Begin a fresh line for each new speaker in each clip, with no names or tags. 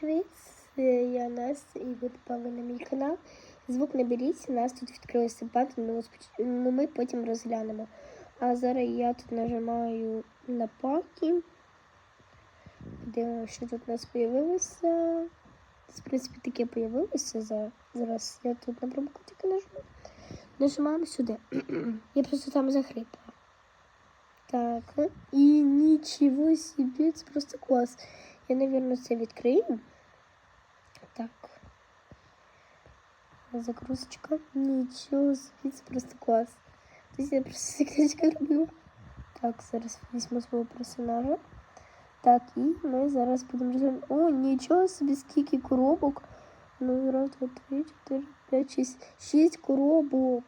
привіт! Це Я Настя і ви попали на мій канал. Звук не беріть, нас тут відкрилося бат, ну, ми потім розглянемо. А зараз я тут нажимаю на паки. Дивимося, що тут у нас появилося. В принципі, таке появилося за- зараз. Я тут на промокодики нажму. Нажимаємо сюди. я просто там захрипла. Так, і нічого собі, це просто клас. Я, наверное, це відкрию. Так. Загрузочка. Нічого це просто клас. Тобто я просто секреточка робила. Так, зараз візьму свого персонажа. Так, і ми зараз будемо розглядати. О, нічого собі, скільки коробок. Ну, раз, два, три, чотири, п'ять, шість. Шість коробок.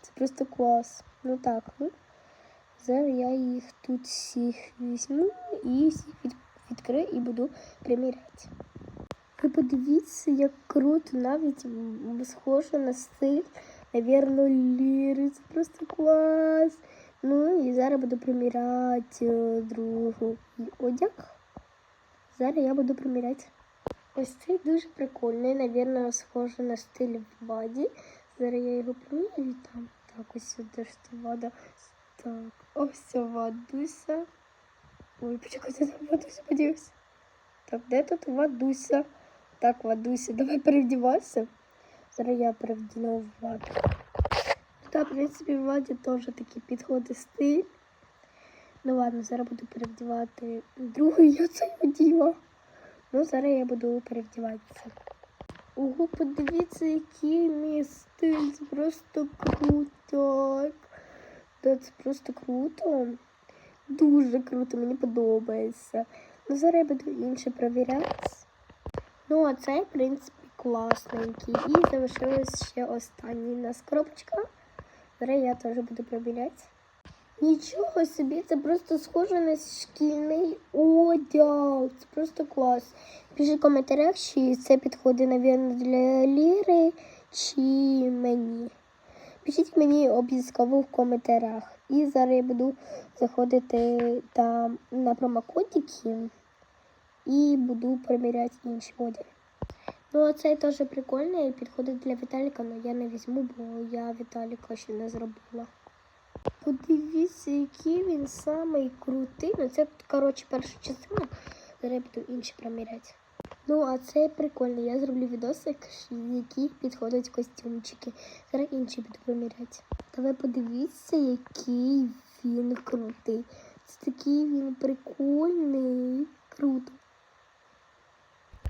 Це просто клас. Ну так, ну. Зараз я їх тут всіх візьму і всіх від, відкрию і буду приміряти. Ви подивіться, як круто, навіть схоже на стиль, навірно, ліри. Це просто клас. Ну і зараз буду приміряти е, другу одяг. Зараз я буду приміряти. Ось цей дуже прикольний, навірно, схоже на стиль Ваді. Зараз я його примірю там. Так, ось сюди ж та вада. Так, ось вадуся. Ой, почекайте, там вадуся подивився. Так, де тут вадуся? Так, вадуся, давай перевдівайся. Зараз я перевдіну ваду. Та, в принципі, в ваді теж такий підходить стиль. Ну ладно, зараз буду перевдівати другу я це оділа. Ну, зараз я буду перевдіватися. Ого, подивіться, який мій стиль. Це просто круто. Та це просто круто. Дуже круто, мені подобається. Ну, зараз я буду інше перевіряти. Ну, а цей, в принципі, класненький. І залишилась ще останній у нас коробочка. Зараз я теж буду перевіряти. Нічого собі, це просто схоже на шкільний одяг. Це просто клас. Пишіть в коментарях, чи це підходить, мабуть, для Ліри, чи мені. Пишіть мені обов'язково в коментарях. І зараз я буду заходити там на промокодики і буду перевіряти інші одяги. Ну, а цей теж прикольний підходить для Віталіка, але я не візьму, бо я Віталіка ще не зробила. Подивіться, який він самий крутий. Ну, це, коротше, перша частина. Зараз я буду інші приміряти. Ну, а це прикольно. Я зроблю відосик, які підходять костюмчики. Зараз інші буду приміряти. Та подивіться, який він крутий. Це такий він прикольний. Круто.